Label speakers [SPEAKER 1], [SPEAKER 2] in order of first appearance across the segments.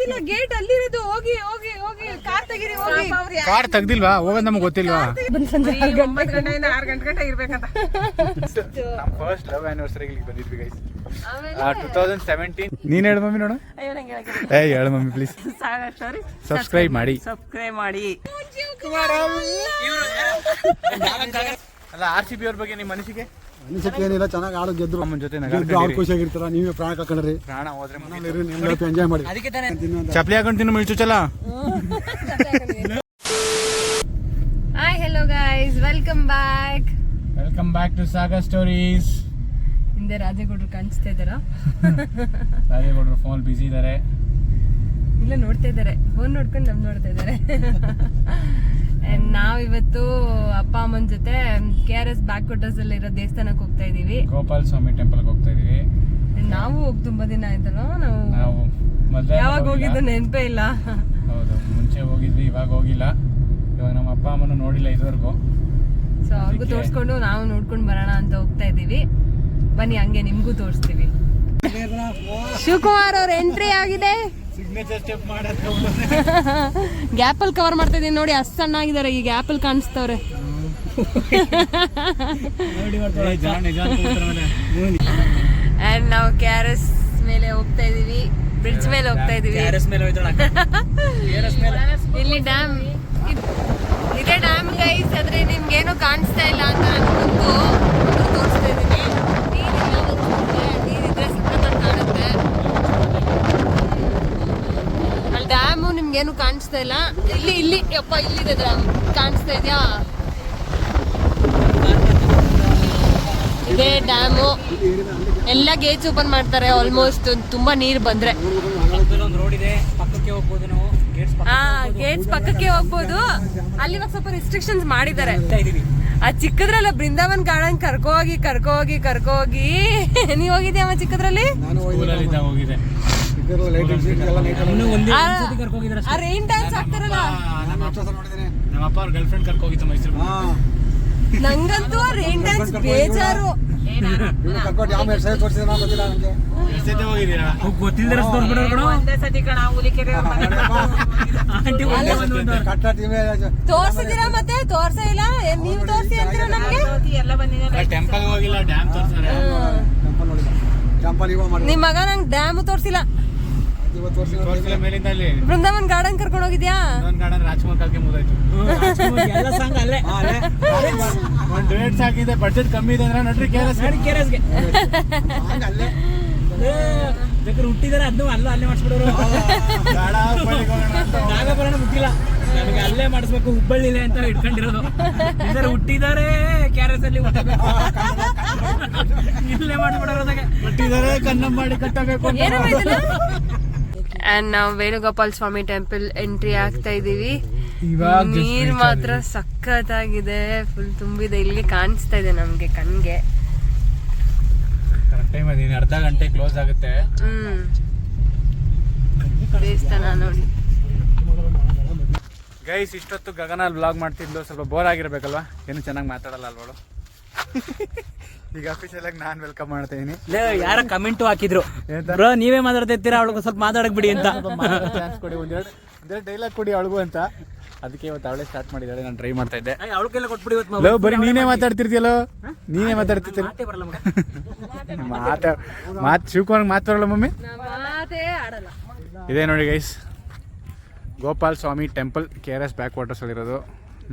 [SPEAKER 1] ಗೊತ್ತಿಲ್ಲ ಗೇಟ್ ಅಲ್ಲಿರೋದು ಹೋಗಿ ಹೋಗಿ ಹೋಗಿ ಕಾರ್ ತೆಗೀರಿ ಹೋಗಿ.
[SPEAKER 2] ಕಾರ್ ತೆಗ್ದಿಲ್ವಾ? ಹೋಗೋದ್ ನಮ್ಗೆ ಗೊತ್ತಿಲ್ವಾ?
[SPEAKER 1] ಬಂದ್ ಸಂಜೆ ಆರು ಗಂಟೆ
[SPEAKER 3] ಒಂಬತ್ತು ಗಂಟೆಯಿಂದ ಆರು ಗಂಟೆ ಗಂಟೆ ಇರ್ಬೇಕಂತ.
[SPEAKER 2] ನಮ್ಮ ಫಸ್ಟ್ ಲವ್ ಆನಿವರ್ಸರಿಗೆ ಇಲ್ಲಿ ಬಂದಿದ್ವಿ ಗೈಸ್ ಟೂ ತೌಸಂಡ್ ಸೆವೆಂಟೀನ್ ನೀನ್ ಹೇಳು ಮಮ್ಮಿ ನೋಡು.
[SPEAKER 3] ಅಯ್ಯೋ ನಂಗೆ ಹೇಳಕ್ಕೆ
[SPEAKER 2] ಏ ಹೇಳು ಮಮ್ಮಿ ಪ್ಲೀಸ್
[SPEAKER 3] ಸಾರಿ
[SPEAKER 2] ಸಬ್ಸ್ಕ್ರೈಬ್ ಮಾಡಿ.
[SPEAKER 3] ಸಬ್ಸ್ಕ್ರೈಬ್ ಮಾಡಿ.
[SPEAKER 2] ಅಲ್ಲ ಆರ್ ಸಿ ಬಿ ಅವ್ರ ಬಗ್ಗೆ ನಿಮ್ಮ ಮನಸ್ಸಿಗೆ?
[SPEAKER 4] ಅನಿಸಿಕೆ ಏನಿಲ್ಲ ಚೆನ್ನಾಗಿ ಆಡೋ ಗೆದ್ರು.
[SPEAKER 2] ನಮ್ಮ ಜೊತೆ
[SPEAKER 4] ಗೆದ್ರು ಅವ್ರು ಖುಷಿಯಾಗಿರ್ತಾರ? ನೀವೇ ಪ್ರಾಣ ಕಳ್ಕೊಂಡ್ರಿ.
[SPEAKER 2] ಪ್ರಾಣ ಹೋದ್ರೆ
[SPEAKER 4] ಎಂಜಾಯ್ ಮಾಡಿ.
[SPEAKER 2] ಚಪ್ಲಿ ಹಾಕೊಂಡು ತಿನ್ನು ಮಿಳ್ಚುಚಲ್ಲ
[SPEAKER 1] hi hello guys welcome back
[SPEAKER 2] welcome back to Saga Stories
[SPEAKER 1] ಹಿಂದೆ ರಾಜೇಗೌಡರು ಕಾಣಿಸ್ತಾ ಇದ್ದಾರಾ?
[SPEAKER 2] ರಾಜೇಗೌಡರು ಫೋನ್ ಬಿಸಿ ಇದ್ದಾರೆ
[SPEAKER 1] ಇಲ್ಲ ನೋಡ್ತಾ ಇದ್ದಾರೆ. ಫೋನ್ ನೋಡ್ಕೊಂಡು ನಮ್ ನೋಡ್ತಾ ಇದ್ದಾರೆ. ನಾವಿವತ್ತು ಅಪ್ಪ ಅಮ್ಮನ ಜೊತೆ K R S back quarters ಅಲ್ಲಿ ಇರೋ ದೇವಸ್ಥಾನಕ್ಕೆ ಹೋಗ್ತಾ ಇದೀವಿ.
[SPEAKER 2] ಗೋಪಾಲ್ ಸ್ವಾಮಿ ಟೆಂಪಲ್ಗೆ ಹೋಗ್ತಾ ಇದೀವಿ.
[SPEAKER 1] ನಾವು ಹೋಗಿ ತುಂಬಾ ದಿನ ಆಯ್ತಲ್ಲ ನಾವು
[SPEAKER 2] ನಾವು
[SPEAKER 1] ಯಾವಾಗ ಹೋಗಿದ್ದು ನೆನಪೇ ಇಲ್ಲ.
[SPEAKER 2] ಹೌದು ಮುಂಚೆ ಹೋಗಿದ್ವಿ ಇವಾಗ ಹೋಗಿಲ್ಲ. ಇವಾಗ ನಮ್ಮ ಅಪ್ಪ ಅಮ್ಮನ ನೋಡಿಲ್ಲ ಇದುವರೆಗೂ.
[SPEAKER 1] ಸೊ ಅವ್ರಿಗೂ ತೋರಿಸ್ಕೊಂಡು ನಾವು ನೋಡ್ಕೊಂಡು ಬರೋಣ ಅಂತ ಹೋಗ್ತಾ ಇದೀವಿ. ಬನ್ನಿ ಹಂಗೆ ನಿಮಗೂ ತೋರಿಸ್ತೀವಿ. ಶಿವಕುಮಾರ್ ಅವ್ರ ಎಂಟ್ರಿ ಆಗಿದೆ.
[SPEAKER 2] ಸಿಗ್ನೇಚರ್ ಸ್ಟೆಪ್ ಮಾಡೋದು
[SPEAKER 1] ಗ್ಯಾಪ್ ಅಲ್ಲಿ ಕವರ್ ಮಾಡ್ತಾ ಇದೀನಿ ನೋಡಿ ಅಷ್ಟು ಸಣ್ಣಾಗಿದ್ದಾರೆ ಈ ಗ್ಯಾಪ್ ಅಲ್ಲಿ ಕಾಣಿಸ್ತವ್ರೆ ಆ್ಯಂಡ್ ನಾವು ಕೆ ಆರ್ ಎಸ್ ಮೇಲೆ ಹೋಗ್ತಾ ಇದೀವಿ. ಬ್ರಿಡ್ಜ್ ಮೇಲೆ ಹೋಗ್ತಾ ಇದೀವಿ. ಇಲ್ಲಿ ಡ್ಯಾಮ್ ಇದೆ ಡ್ಯಾಮ್ ಗೈಸ್ ಆದ್ರೆ ನಿಮ್ಗೆ ಏನು ಕಾಣಿಸ್ತಾ ಇಲ್ಲ ಅಂತ ಕಾಣಿಸ್ತಾ ಇಲ್ಲ. ಇಲ್ಲಿ ಇಲ್ಲಿ ಯಪ್ಪ ಇಲ್ಲಿದೆ ಕಾಣಿಸ್ತಾ ಇದೆಯಾ? ಇದೇ ಡ್ಯಾಮು. ಎಲ್ಲ ಗೇಟ್ಸ್ ಓಪನ್ ಮಾಡ್ತಾರೆ ಆಲ್ಮೋಸ್ಟ್ ತುಂಬಾ ನೀರು ಬಂದ್ರೆ.
[SPEAKER 3] ಗೇಟ್ಸ್
[SPEAKER 1] ಪಕ್ಕಕ್ಕೆ ಹೋಗ್ಬೋದು. ಅಲ್ಲಿ ಇವಾಗ ಸ್ವಲ್ಪ ರಿಸ್ಟ್ರಿಕ್ಷನ್ಸ್ ಮಾಡಿದ್ದಾರೆ. ಆ ಚಿಕ್ಕದ್ರಲ್ಲ ಬೃಂದಾವನ್ ಗಾರ್ಡನ್ ಕರ್ಕೋ ಹೋಗಿ ಕರ್ಕೋ ಹೋಗಿ ಕರ್ಕೋ ಹೋಗಿ. ನೀವ್ ಹೋಗಿದ್ಯಾ ಚಿಕ್ಕದ್ರಲ್ಲಿ?
[SPEAKER 4] ಎಲ್ಲ ನೈಟ್
[SPEAKER 3] ಇನ್ನೂ ಒಂದೇ
[SPEAKER 1] ಆ-
[SPEAKER 3] ಒಂದ್ಸತಿ ಕರ್ಕೊ ಹೋಗಿದ್ರೆ
[SPEAKER 1] ಆ ರೈನ್ ಡ್ಯಾನ್ಸ್ ಆಗ್ತಾರಲ್ಲ.
[SPEAKER 4] ನೋಡಿದ್ದೀನಿ
[SPEAKER 2] ನಮ್ಮ ಅಪ್ಪ ಅವ್ರ ಗರ್ಲ್ ಫ್ರೆಂಡ್ ಕರ್ಕೊ ಹೋಗಿತ್ತು ಮೈಸೂರು
[SPEAKER 4] ಹಾ.
[SPEAKER 1] ನಂಗಂತೂ ಆ ರೈನ್ ಡ್ಯಾನ್ಸ್ ಬೇಜಾರು.
[SPEAKER 4] ಇವ್ನು ಕರ್ಕೊಂಡು ಯಾವ ಮೇಲೆ ಸೈ ತೋರಿಸಿದ್ರೆ ನಾವು ಗೊತ್ತಿಲ್ಲ ನನಗೆ.
[SPEAKER 2] ಎಷ್ಟೇ ಹೋಗಿದ್ದೀರಾ?
[SPEAKER 3] ಗೊತ್ತಿಲ್ಲದೆ ತೋರ್ಸ್ಬಿಡೋರು ಒಂದೇ ಸತಿ ಕಣ ಹುಲಿಕೆರೆ ಆಂಟಿ ಒಂದೇ ಒಂದು ಒಂದು.
[SPEAKER 4] ಕಟ್ಟ ಟಿವಿ
[SPEAKER 1] ತೋರ್ಸಿದೀರಾ ಮತ್ತೆ? ತೋರ್ಸೇ ಇಲ್ಲ? ಏನ್ ನೀವ್ ತೋರ್ಸಿ ಅಂತೀರಾ ನಮ್ಗೆ?
[SPEAKER 3] ಎಲ್ಲ ಬಂದಿದೆ
[SPEAKER 2] ಟೆಂಪಲ್ ಹೋಗಿಲ್ಲ ಡ್ಯಾಮ್ ತೋರ್ಸಾರೆ
[SPEAKER 4] ಟೆಂಪಲ್ ನೋಡಿಲ್ಲ. ಟೆಂಪಲ್ ಇವಾಗ ಮಾಡಿ
[SPEAKER 1] ನಿಮ್ ಮಗ ನಂಗ್ ಡ್ಯಾಮ್ ತೋರ್ಸಿಲ್ಲ. ಬೃಂದಾವನ್ ಗಾರ್ಡನ್ ಕರ್ಕೊಂಡು ಹೋಗಿದ್ಯಾ?
[SPEAKER 2] ಗಾರ್ಡನ್ ರಾಜ್ಕುಮಾರ್ ಕಾಲ್ಗೆ
[SPEAKER 4] ಹಾ ಅಲ್ಲೇ.
[SPEAKER 2] ಒಂದ್ ಡೇಟ್ ಸಾಕಿದೆ ಬಡ್ಜೆಟ್ ಕಮ್ಮಿ ಇದೆ ಅಂದ್ರೆ ನೋಡ್ರಿ ಕೇರಸ್
[SPEAKER 3] ಕೆರೆಸ್ಗೆ ಬೇಕಾದ್ರೆ ಹುಟ್ಟಿದಾರೆ ಅದನ್ನು ಅಲ್ಲೂ ಅಲ್ಲೇ ಮಾಡಿಸ್ಬಿಡೋರು. ನಾಗಪುರನ ಮುಟ್ಟಿಲ್ಲ. ನನಗೆ ಅಲ್ಲೇ ಮಾಡಿಸ್ಬೇಕು ಹುಬ್ಬಳ್ಳಿಲೆ ಅಂತ ಇಟ್ಕೊಂಡಿರೋದು. ಇದಾರೆ ಹುಟ್ಟಿದ್ದಾರೆ ಕ್ಯಾರಸ್ ಅಲ್ಲಿ. ಇಲ್ಲೇ ಮಾಡಿಬಿಡೋರು
[SPEAKER 2] ಹುಟ್ಟಿದಾರೆ ಕನ್ನಂ ಮಾಡಿ ಕಟ್ಟಬೇಕು
[SPEAKER 1] ಅಂಡ್ ನಾವು ವೇಣುಗೋಪಾಲ್ ಸ್ವಾಮಿ ಟೆಂಪಲ್ ಎಂಟ್ರಿ ಆಗ್ತಾ ಇದೀವಿ. ನೀರ್ ಮಾತ್ರ ಸಖತ್ತಾಗಿದೆ. ಫುಲ್ ತುಂಬಿದೆ. ಇಲ್ಲಿ ಕಾಣಿಸ್ತಾ ಇದೆ ನಮ್ಗೆ ಕಣ್ಗೆ.
[SPEAKER 2] ಅರ್ಧ ಗಂಟೆ ಕ್ಲೋಸ್ ಆಗುತ್ತೆ.
[SPEAKER 1] ದೇವಸ್ಥಾನ ನೋಡಿ.
[SPEAKER 2] ಗೈಸ್ ಇಷ್ಟೊತ್ತು ಗಗನ ಬ್ಲಾಗ್ ಮಾಡ್ತಿದ್ಲು. ಸ್ವಲ್ಪ ಬೋರ್ ಆಗಿರ್ಬೇಕಲ್ವಾ? ಏನು ಚೆನ್ನಾಗಿ ಮಾತಾಡಲ್ಲ ಅಲ್ವಳು? ಈಗ ಅಫಿಷಿಯಲ್ ಆಗಿ ನಾನು ವೆಲ್ಕಮ್ ಮಾಡ್ತೀನಿ. ಇದೀನಿ
[SPEAKER 3] ಯಾರ ಕಮೆಂಟ್ ಹಾಕಿದ್ರು? ಬ್ರೋ ನೀವೇ ಮಾತಾಡ್ತಿರ್ತೀರಾ? ಅವಳಿಗೆ ಸ್ವಲ್ಪ ಮಾತಾಡಕ್ ಬಿಡಿ ಅಂತ.
[SPEAKER 2] ಚಾನ್ಸ್ ಕೊಡಿ ಒಂದೆರಡು ಒಂದೆರಡು ಡೈಲಾಗ್ ಕೊಡಿ ಅವಳಿಗೂ ಅಂತ. ಅದಕ್ಕೆ ಇವತ್ತು ಅವಳೇ ಸ್ಟಾರ್ಟ್ ಮಾಡಿದ್ದಾಳೆ ನಾನು ಟ್ರೈ ಮಾಡ್ತಾ ಇದ್ದೆ.
[SPEAKER 3] ಅವಳಿಗೆಲ್ಲ ಕೊಟ್ಬಿಡಿ ಇವತ್ತು
[SPEAKER 2] ಬರೀ ನೀನೇ ಮಾತಾಡ್ತಿರ್ತೀಯಲ್ಲೋ? ನೀನೇ ಮಾತಾಡ್ತಿರ್ತೀಯ
[SPEAKER 3] ಮಾತೇ ಬರಲ್ಲ ಮಗ.
[SPEAKER 2] ಮಾತಾ ಮಾತು ಶಿವಕುಮಾರ್ ಮಾತು ಬರಲ್ಲ ಮಮ್ಮಿ?
[SPEAKER 1] ಮಾತೇ ಆಡಲ್ಲ.
[SPEAKER 2] ಇದೇ ನೋಡಿ guys Gopal Swamy temple K R S back ವಾಟರ್ಸಲ್ಲಿರೋದು